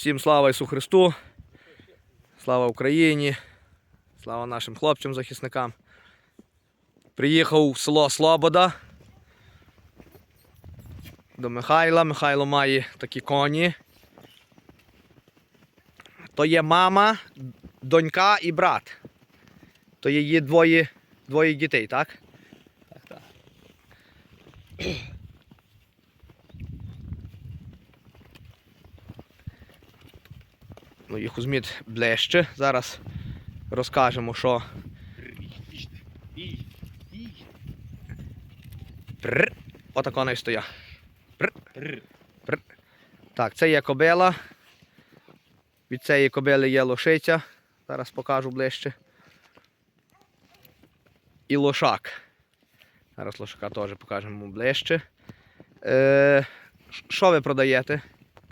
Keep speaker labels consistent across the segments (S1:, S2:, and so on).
S1: Всім слава Ісу Христу, слава Україні, слава нашим хлопцям-захисникам. Приїхав в село Слобода до Михайла. Михайло має такі коні. То є мама, донька і брат. То є її двоє, двоє дітей, так?
S2: Так, так.
S1: Ну, їх візьміть ближче. Зараз розкажемо, що. Прр. Отако не стоя. Так, це є кобила. Від цієї кобили є лошиця. Зараз покажу ближче. І лошак. Зараз лошака теж покажемо ближче. Е, що ви продаєте?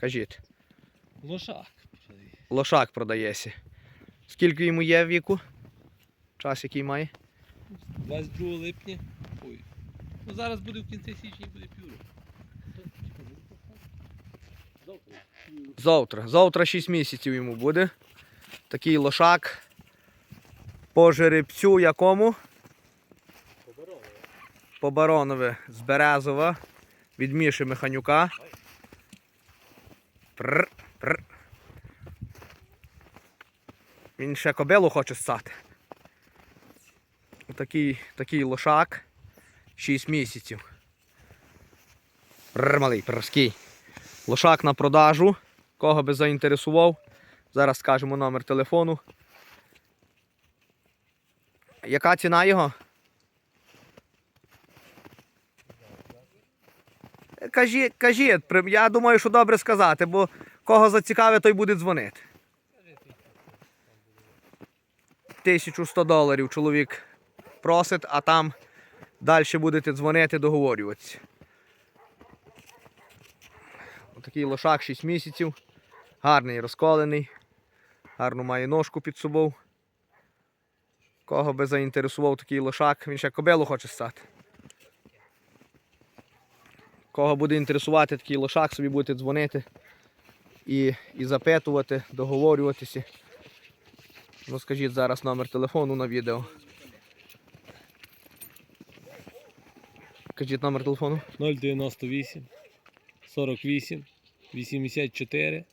S1: Кажіть.
S2: Лошак.
S1: Лошак продається. Скільки йому є віку? Час який має?
S2: 22 липня. Ой. Ну зараз буде в кінці січня буде пюре.
S1: Завтра. Завтра 6 місяців йому буде. Такий лошак. По жеребцю якому? По баронове з Березова. Від Міші Механюка. Прр, прр. Він ще кобилу хоче ссати. Такий, такий лошак. 6 місяців. Прр, малий, пррский. Лошак на продажу. Кого би заінтересував. Зараз скажемо номер телефону. Яка ціна його? Кажіть, кажіть, я думаю, що добре сказати, бо кого зацікавить, той буде дзвонити. 1100 доларів чоловік просить, а там далі будете дзвонити, договорюватися. Отакий лошак 6 місяців. Гарний, розколений. Гарну має ножку під собою. Кого би заінтересував такий лошак, він ще кобилу хоче стати. Кого буде інтересувати такий лошак, собі будете дзвонити і, і запитувати, договорюватися. Ну скажіть зараз номер телефону на відео. Кажіть номер телефону.
S2: 098 48 84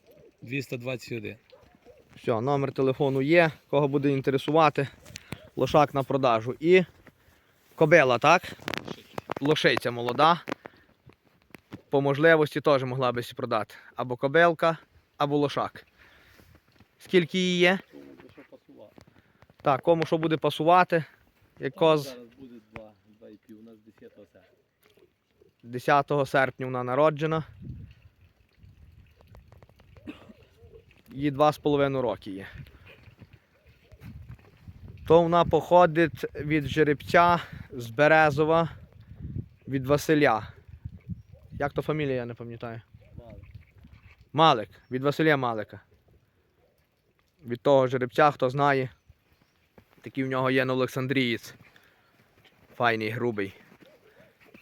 S2: 221.
S1: Все, номер телефону є. Кого буде інтересувати, лошак на продажу. І кобила, так? Лошиця молода. По можливості теж могла би продати. Або кобилка, або лошак. Скільки її є? Так, кому що буде пасувати. Як коз
S2: Зараз буде 2, 2,5, у нас 10 серпня.
S1: 10 серпня вона народжена. Їй 2,5 роки є. То вона походить від жеребця з Березова від Василя. Як то фамілія, я не пам'ятаю.
S2: Мало.
S1: Малик. Від Василя Малика. Від того жеребця, хто знає. Такий в нього є Олександрієць. Файний, грубий.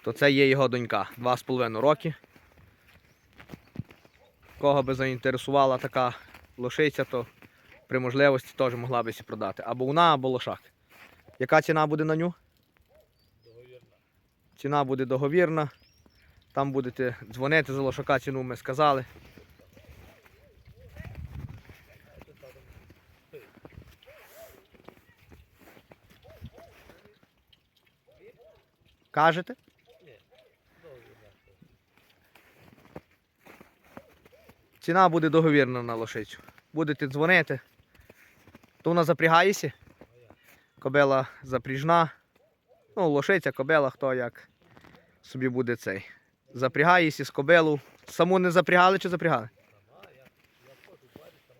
S1: То це є його донька. Два з половиною роки. Кого би заінтересувала така лошиця, то при можливості теж могла би сі продати. Або вона, або лошак. Яка ціна буде на ню? Договірна. Ціна буде договірна. Там будете дзвонити за лошака, ціну ми сказали. Кажете? Ціна буде договірна на лошицю. Будете дзвонити. То вона запрягається? Кобела запряжна. Ну, лошиця, кобела, хто як собі буде цей. Запрягаєшся з кобелу. Саму не запрягали чи запрягали?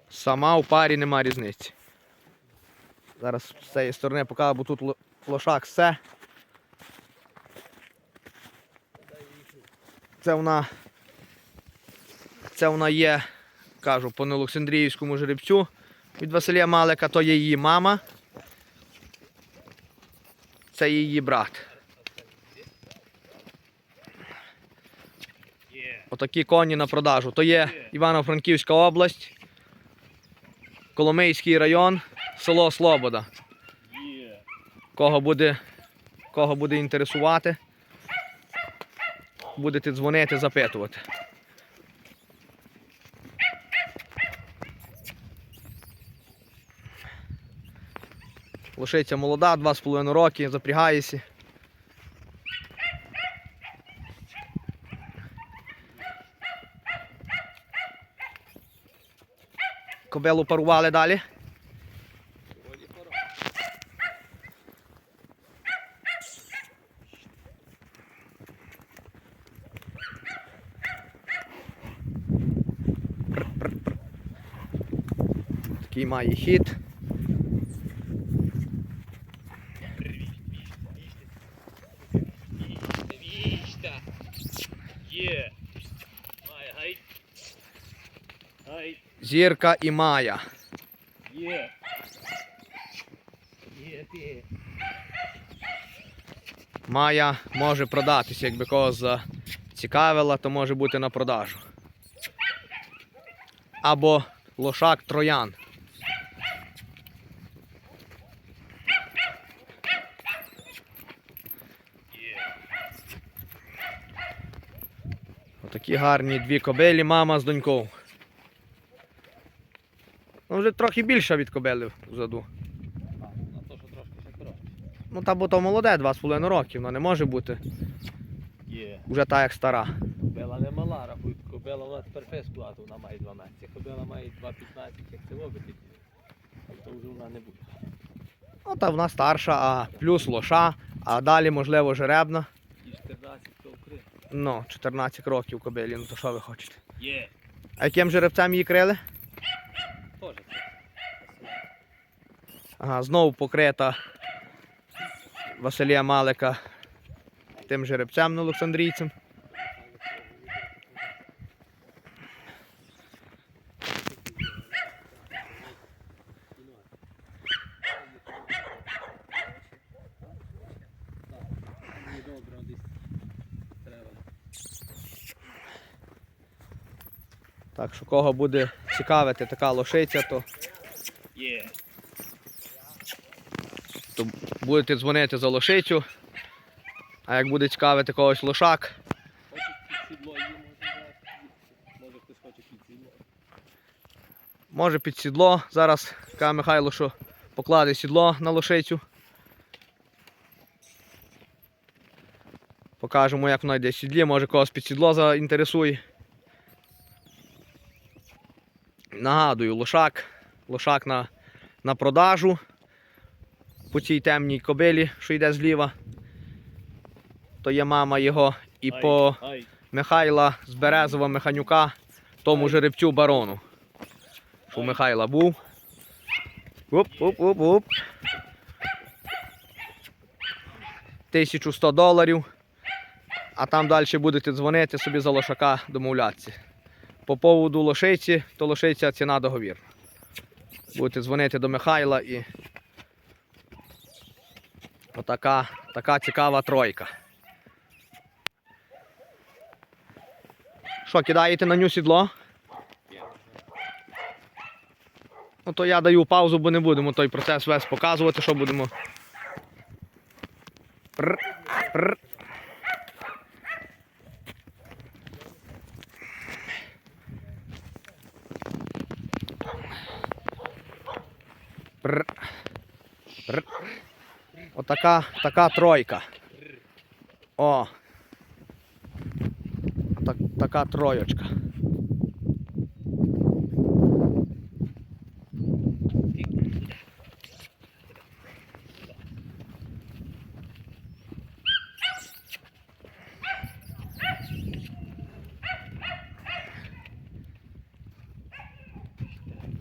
S1: Сама у парі нема різниці. Зараз з цієї сторони покажу, бо тут лошак все. Це вона. Це вона є, кажу, по Олександріївському жеребцю від Василя Малика, то є її мама. Це її брат. Отакі коні на продажу. То є Івано-Франківська область, Коломийський район, село Слобода. Кого буде, кого буде інтересувати, будете дзвонити, запитувати. Лошиця молода, 2,5 роки, запрягаєся. Кобилу парували далі. Такий має хід. Зірка і Майя.
S3: Є. Є ти.
S1: Майя може продатися, якби когось зацікавила, то може бути на продажу. Або лошак троян. Отакі гарні дві кобилі, мама з донькою. Ну, вже трохи більша від кобили взаду. Ну та бо то молоде, 2,5 років, вона не може бути
S3: Є.
S1: вже та як стара.
S2: Кобила не мала, рахуй, кобила вона тепер фес плату, вона має 2 метри. Кобила має 2,15, як це робить, то вже вона не буде.
S1: Ну та вона старша, а плюс лоша, а далі, можливо, жеребна.
S2: І 14 то вкрив.
S1: Ну, 14 років кобилі, ну то що ви хочете?
S3: Є.
S1: А яким жеребцем її крили?
S2: Тоже.
S1: Ага, знову покрита Василія Малика тим жеребцем Олександрійцем.
S2: Не добре, десь треба.
S1: Так що кого буде цікавити така лошиця, то, то будете дзвонити за лошицю. А як буде цікавити когось лошак,
S2: може під сідло.
S1: Зараз каже Михайло, що покладе сідло на лошицю. Покажемо, як воно йде в сідлі, може когось під сідло заінтересує. Нагадую, лошак. Лошак на, на продажу. По цій темній кобилі, що йде зліва. То є мама його. І
S3: Ай,
S1: по
S3: Ай.
S1: Михайла з Березова Механюка, тому жеребцю барону. Що у Михайла був. Оп, оп, оп, оп. 1100 доларів. А там далі будете дзвонити собі за лошака домовлятися. По поводу лошиці, то лошиця ціна договір. Будете дзвонити до Михайла і отака така цікава тройка. Що, кидаєте на ню сідло? Ну то я даю паузу, бо не будемо той процес весь показувати, що будемо. Пр, пр. Пр. Пр. Отака така тройка. О. Так, така троєчка.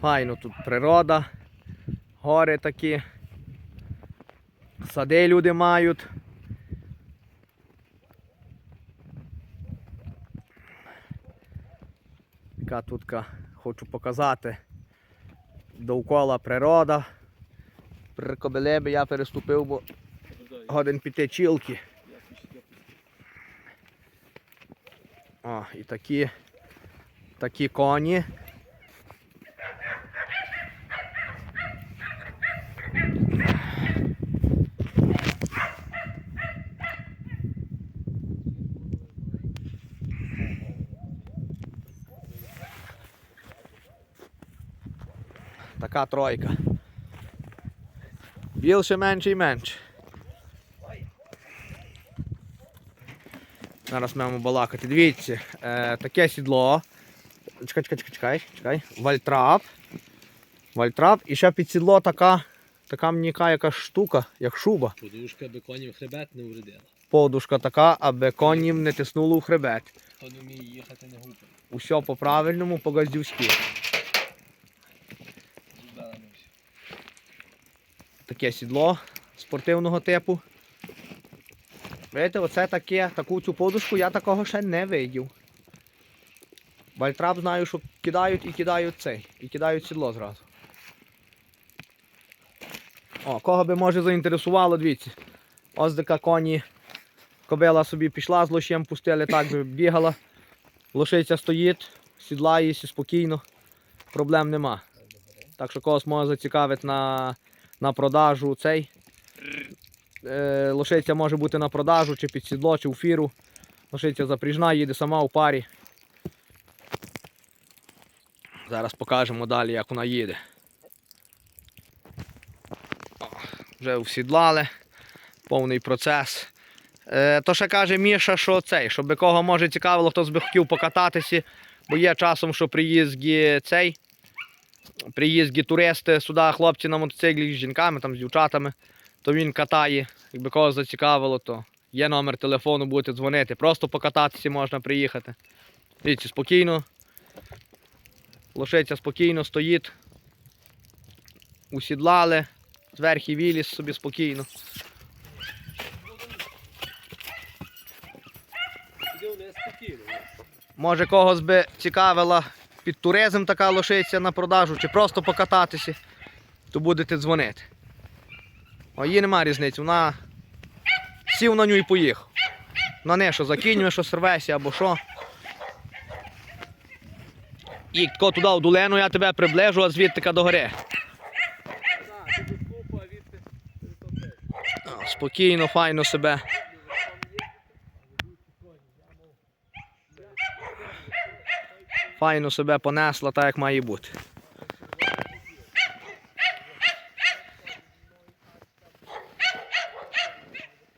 S1: Файно тут природа, гори такі, сади люди мають. Яка тутка хочу показати. Довкола природа. При кобилебі я переступив, бо годин піти чілки. О, і такі, такі коні. Така тройка. Більше, менше і менше. Зараз маємо балакати. Дивіться, е, таке сідло. Чекай, чекай, чекай, чекай, чекай. Вальтрап. Вальтрап. І ще під сідло така, така м'яка якась штука, як шуба.
S2: Подушка аби беконів хребет не вредила.
S1: Подушка така, аби конів не тиснуло у хребет.
S2: Хто не вміє їхати, не гупає.
S1: Усе по-правильному, по-газдюськи.
S2: Зубела не все.
S1: Таке сідло спортивного типу. Видите, оце таке, таку цю подушку я такого ще не видів. Вальтрап знаю, що кидають і кидають цей. І кидають сідло зразу. О, кого би може заінтересувало, дивіться. Ось така коні. Кобила собі пішла з лощем, пустили так би бігала. Лошиця стоїть, сідлається спокійно. Проблем нема. Так що когось може зацікавити на, на продажу цей. Е, лошиця може бути на продажу, чи під сідло, чи у фіру. Лошиця запріжна, їде сама у парі. Зараз покажемо далі, як вона їде. Вже всідлали, повний процес. Е, то ще каже Міша, що цей, щоб кого може цікавило, хтось би хотів покататися, бо є часом, що приїзді цей. Приїзді туристи сюди, хлопці на мотоциклі з жінками, там, з дівчатами, то він катає. Якби когось зацікавило, то є номер телефону, будете дзвонити. Просто покататися можна приїхати. Дивіться, спокійно. Лошиця спокійно стоїть. Усідлали, зверху віліз собі спокійно. Може когось би цікавила під туризм така лошиця на продажу, чи просто покататися, то будете дзвонити. А її нема різниці, вона сів на ню і поїхав. На не що закинює, що сервесі або що. І тако туди в долину я тебе приближу, а звідти до гори. Спокійно, файно себе. Файно себе понесла, так як має бути.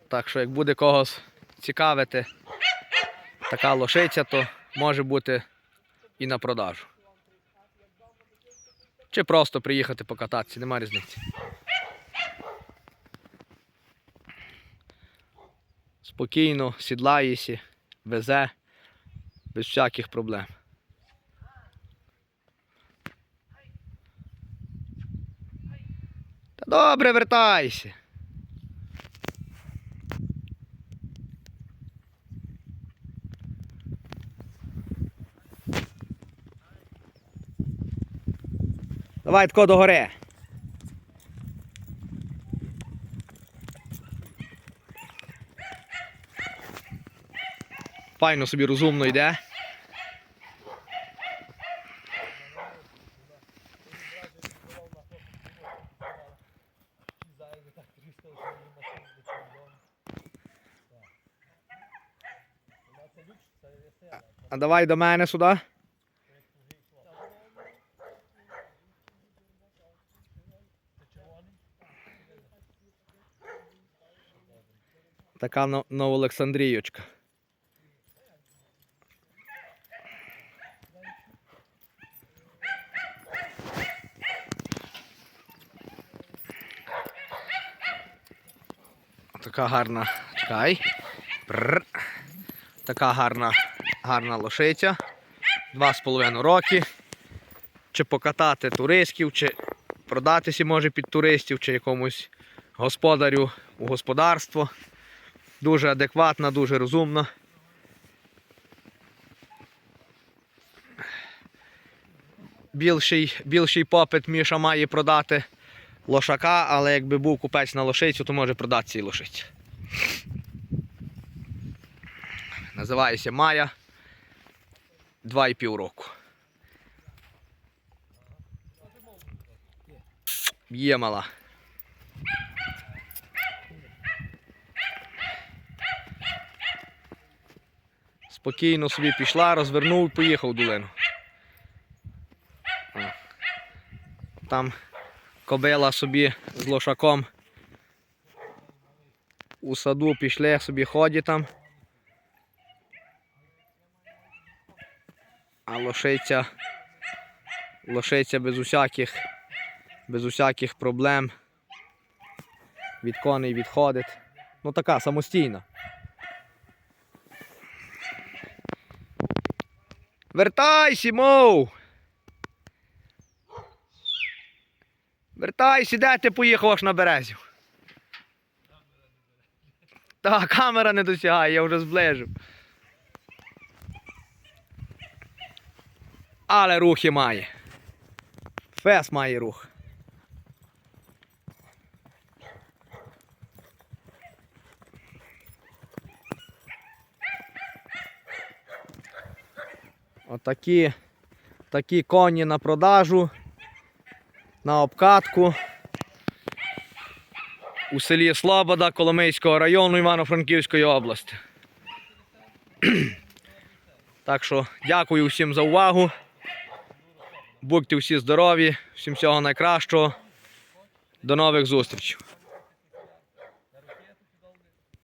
S1: Так що, як буде когось цікавити така лошиця, то може бути і на продажу. Чи просто приїхати покататися, нема різниці. спокійно сідлаєшся, везе без всяких проблем. Добре, вертайся. Давай тако до гори. Файно собі розумно йде. А давай до мене сюди. Така но- Новоолександрійочка. Така гарна. Чекай. Бррр. Така гарна, гарна лошиця. Два з половиною роки. Чи покатати туристів, чи продатися може під туристів, чи якомусь господарю у господарство. Дуже адекватна, дуже розумна. Більший, більший попит Міша має продати лошака, але якби був купець на лошицю, то може продати цій лошиці. Називається Майя. Два і пів року. Є мала. Спокійно собі пішла, розвернув і поїхав в долину. Там кобила собі з лошаком у саду пішли, собі ходять там. А лошиця, лошиця без усяких, без усяких проблем від коней відходить. Ну така самостійна. Вертайся, мов! Вертайся, де ти поїхав аж на березів? Та, камера не досягає, я вже зближив. Але рухи має. Фес має рух. Отакі такі коні на продажу, на обкатку у селі Слобода Коломийського району Івано-Франківської області. Так що дякую всім за увагу. Будьте всі здорові, всім всього найкращого. До нових зустрічей.